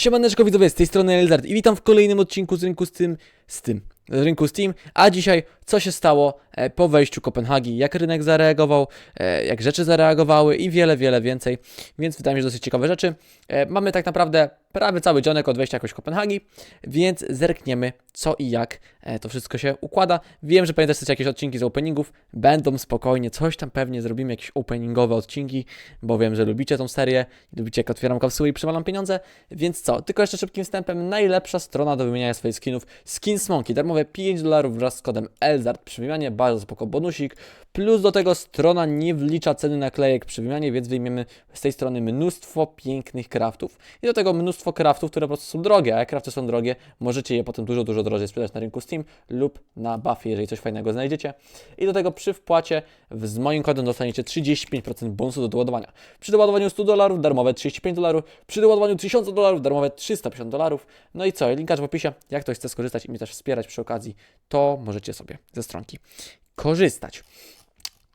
Siemaneczko widzowie, z tej strony Elzard i witam w kolejnym odcinku z rynku z tym, z tym, rynku Steam, a dzisiaj co się stało e, po wejściu Kopenhagi, jak rynek zareagował, e, jak rzeczy zareagowały? I wiele, wiele więcej, więc wydaje mi się, dosyć ciekawe rzeczy. E, mamy tak naprawdę prawie cały dzionek od wejścia jakoś Kopenhagi, więc zerkniemy co i jak to wszystko się układa. Wiem, że pewnie jakieś odcinki z openingów, będą spokojnie, coś tam pewnie zrobimy, jakieś openingowe odcinki, bo wiem, że lubicie tą serię, lubicie jak otwieram kapsuły i przywalam pieniądze, więc co, tylko jeszcze szybkim wstępem, najlepsza strona do wymieniania swoich skinów, Skins Monkey, darmowe 5 dolarów wraz z kodem ELZARD przy wymianie, bardzo spoko bonusik, plus do tego strona nie wlicza ceny naklejek. Przy wymianie, więc wyjmiemy z tej strony mnóstwo pięknych craftów i do tego mnóstwo craftów, które po prostu są drogie, a jak crafty są drogie, możecie je potem dużo, dużo drożej sprzedać na rynku Steam lub na Buffy, jeżeli coś fajnego znajdziecie. I do tego przy wpłacie z moim kodem dostaniecie 35% bonusu do doładowania. Przy doładowaniu 100 dolarów darmowe 35 dolarów, przy doładowaniu 1000 dolarów darmowe 350 dolarów. No i co, linkarz w opisie, jak ktoś chce skorzystać i mnie też wspierać przy okazji, to możecie sobie ze stronki korzystać.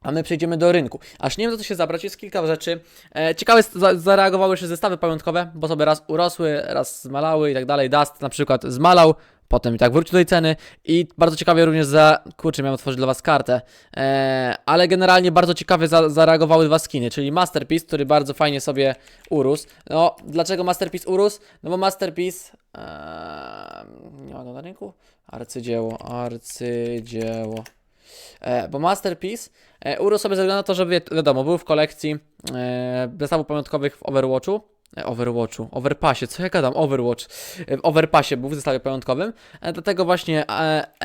A my przejdziemy do rynku. Aż nie wiem, co się zabrać, jest kilka rzeczy. E, ciekawe zareagowały jeszcze zestawy pamiątkowe, bo sobie raz urosły, raz zmalały i tak dalej. Dust na przykład zmalał, potem i tak wrócił do tej ceny. I bardzo ciekawie również za. Kurczę, miałem otworzyć dla Was kartę. E, ale generalnie bardzo ciekawie za, zareagowały dwa skiny, czyli Masterpiece, który bardzo fajnie sobie urósł. No, dlaczego Masterpiece urósł? No bo Masterpiece. E, nie ma go na rynku? Arcydzieło, arcydzieło. E, bo Masterpiece e, urósł sobie ze względu na to, że wi- wiadomo, był w kolekcji e, zestawów pamiątkowych w Overwatchu. Overwatchu, Overpassie, co ja gadam? Overwatch. W Overpassie był w zestawie pamiątkowym, dlatego właśnie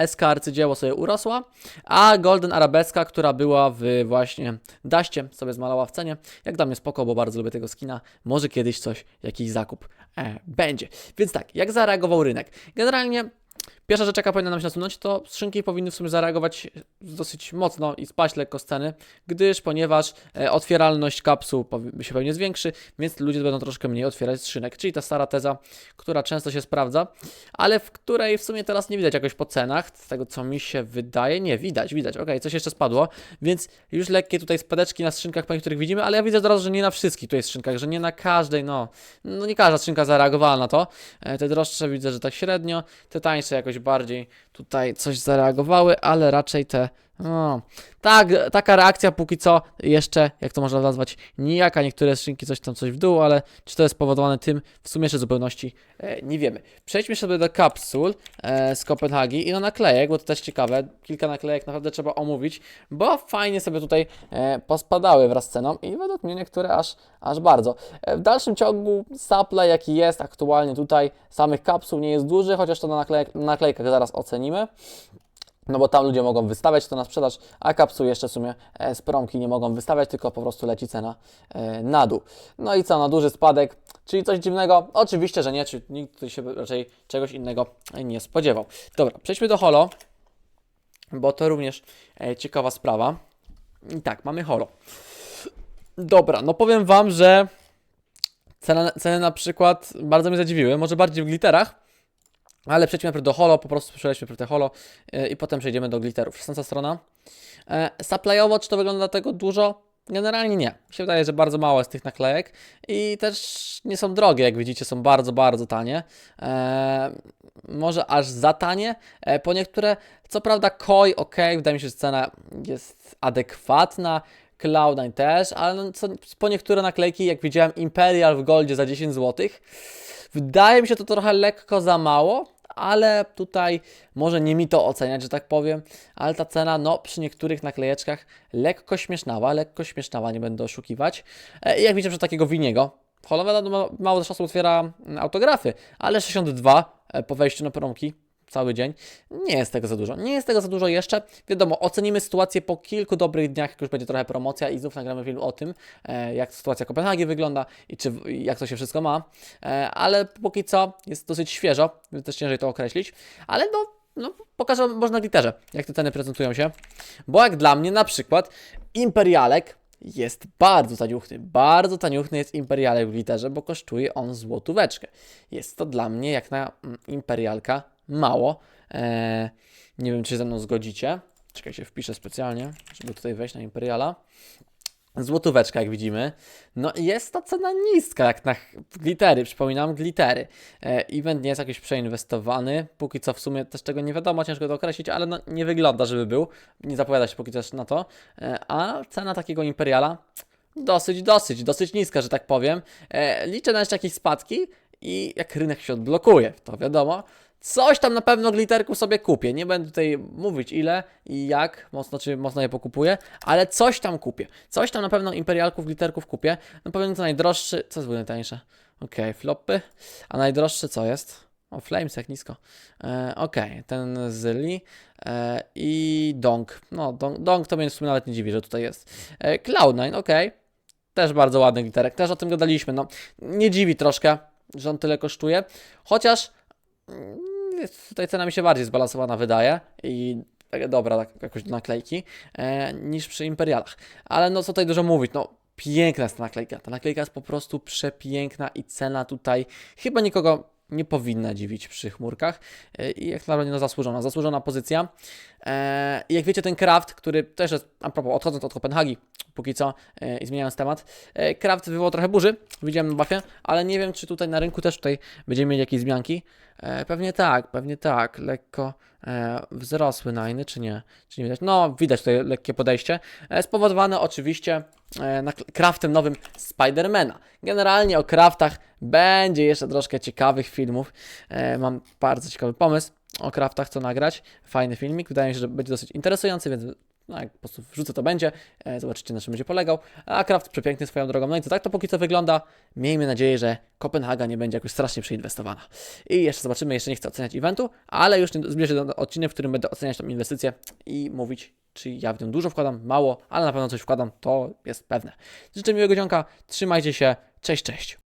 SK arcydzieło sobie urosła, a Golden Arabeska, która była w właśnie Daście, sobie zmalała w cenie. Jak dla mnie spoko, bo bardzo lubię tego skina. Może kiedyś coś, jakiś zakup e, będzie. Więc tak, jak zareagował rynek? Generalnie Pierwsza rzecz, jaka powinna nam się nasunąć, to skrzynki powinny w sumie zareagować dosyć mocno i spaść lekko z ceny, gdyż, ponieważ e, otwieralność kapsuł się pewnie zwiększy, więc ludzie będą troszkę mniej otwierać skrzynek, czyli ta stara teza, która często się sprawdza, ale w której w sumie teraz nie widać jakoś po cenach, z tego co mi się wydaje, nie, widać, widać, okej, coś jeszcze spadło, więc już lekkie tutaj spadeczki na skrzynkach po niektórych widzimy, ale ja widzę od razu, że nie na wszystkich tutaj skrzynkach, że nie na każdej, no, no nie każda skrzynka zareagowała na to, e, te droższe widzę, że tak średnio, te tańsze jakoś bardziej tutaj coś zareagowały, ale raczej te. No, tak, taka reakcja póki co jeszcze, jak to można nazwać, nijaka. Niektóre skrzynki coś tam coś w dół, ale czy to jest spowodowane tym, w sumie jeszcze zupełności e, nie wiemy. Przejdźmy sobie do kapsul e, z Kopenhagi i do naklejek, bo to też ciekawe. Kilka naklejek naprawdę trzeba omówić, bo fajnie sobie tutaj e, pospadały wraz z ceną i według mnie niektóre aż, aż bardzo. E, w dalszym ciągu supply jaki jest aktualnie tutaj samych kapsuł nie jest duży, chociaż to na naklejek, na naklejkach zaraz ocenimy. No bo tam ludzie mogą wystawiać to na sprzedaż, a kapsuł jeszcze w sumie e, z promki nie mogą wystawiać, tylko po prostu leci cena e, na dół. No i co, na duży spadek, czyli coś dziwnego? Oczywiście, że nie, czy nikt się raczej czegoś innego nie spodziewał. Dobra, przejdźmy do holo, bo to również e, ciekawa sprawa. I tak, mamy holo. Dobra, no powiem Wam, że cena, ceny na przykład bardzo mnie zadziwiły, może bardziej w glitterach, ale przejdźmy najpierw do holo, po prostu przejdźmy przez te holo yy, i potem przejdziemy do glitterów. 16 strona. E, Supplyowo, czy to wygląda tego dużo? Generalnie nie. Mi się wydaje, że bardzo mało jest tych naklejek i też nie są drogie, jak widzicie, są bardzo, bardzo tanie. E, może aż za tanie. E, po niektóre, co prawda, koi ok, wydaje mi się, że cena jest adekwatna. Cloud9 też, ale no, co, po niektóre naklejki, jak widziałem Imperial w Goldzie za 10 zł, wydaje mi się to trochę lekko za mało, ale tutaj może nie mi to oceniać, że tak powiem, ale ta cena, no przy niektórych naklejeczkach lekko śmiesznała, lekko śmiesznała, nie będę oszukiwać. E, I jak widzicie, przy takiego Winiego, Holoweda ma, mało czasu otwiera autografy, ale 62 e, po wejściu na promki, cały dzień. Nie jest tego za dużo. Nie jest tego za dużo jeszcze. Wiadomo, ocenimy sytuację po kilku dobrych dniach, jak już będzie trochę promocja i znów nagramy film o tym, e, jak sytuacja Kopenhagi wygląda i czy, jak to się wszystko ma. E, ale póki co jest dosyć świeżo, więc też ciężej to określić. Ale no, no pokażę może na glitterze, jak te ceny prezentują się. Bo jak dla mnie na przykład Imperialek jest bardzo taniuchny. Bardzo taniuchny jest Imperialek w glitterze, bo kosztuje on złotóweczkę. Jest to dla mnie jak na mm, Imperialka mało. Eee, nie wiem, czy się ze mną zgodzicie. Czekaj, się wpiszę specjalnie, żeby tutaj wejść na Imperiala. Złotóweczka, jak widzimy. No jest to cena niska, jak na glittery, przypominam, glittery. E, event nie jest jakiś przeinwestowany, póki co w sumie też tego nie wiadomo, ciężko to określić, ale no, nie wygląda, żeby był. Nie zapowiada się póki co na to. E, a cena takiego Imperiala dosyć, dosyć, dosyć niska, że tak powiem. E, liczę na jeszcze jakieś spadki i jak rynek się odblokuje, to wiadomo, coś tam na pewno glitterków sobie kupię. Nie będę tutaj mówić ile i jak, mocno czy mocno je pokupuję, ale coś tam kupię. Coś tam na pewno imperialków, glitterków kupię. No powiem co najdroższy, co jest najtańsze? Okej, floppy, a najdroższy co jest? O, Flames jak nisko. E, Okej, ten z Lee e, i Dong. No, Dong, Dong to mnie w sumie nawet nie dziwi, że tutaj jest. E, Cloud9, okej. Też bardzo ładny glitterek, też o tym gadaliśmy. No, nie dziwi troszkę, że on tyle kosztuje. Chociaż tutaj cena mi się bardziej zbalansowana wydaje i dobra tak, jakoś do naklejki e, niż przy Imperialach. Ale no co tutaj dużo mówić, no piękna jest ta naklejka. Ta naklejka jest po prostu przepiękna i cena tutaj chyba nikogo nie powinna dziwić przy chmurkach e, i jak naprawdę no, zasłużona, zasłużona pozycja. E, I jak wiecie, ten craft, który też jest, a propos, odchodząc od Kopenhagi, póki co e, i zmieniając temat, craft wywołał trochę burzy, widziałem na buffie, ale nie wiem, czy tutaj na rynku też tutaj będziemy mieli jakieś zmianki. Pewnie tak, pewnie tak, lekko wzrosły najny, czy nie? Czy nie widać? No, widać tutaj lekkie podejście, spowodowane oczywiście na craftem nowym Spidermana. Generalnie o craftach będzie jeszcze troszkę ciekawych filmów. E, mam bardzo ciekawy pomysł o craftach, co nagrać. Fajny filmik, wydaje mi się, że będzie dosyć interesujący, więc no, jak po prostu wrzucę, to będzie. E, zobaczycie, na czym będzie polegał. A craft przepiękny swoją drogą. No i to tak to póki co wygląda. Miejmy nadzieję, że Kopenhaga nie będzie jakoś strasznie przeinwestowana. I jeszcze zobaczymy, jeszcze nie chcę oceniać eventu, ale już zbliżę do odcinek, w którym będę oceniać tą inwestycję i mówić, czy ja w nią dużo wkładam, mało, ale na pewno coś wkładam, to jest pewne. Życzę miłego dzionka, trzymajcie się, cześć, cześć.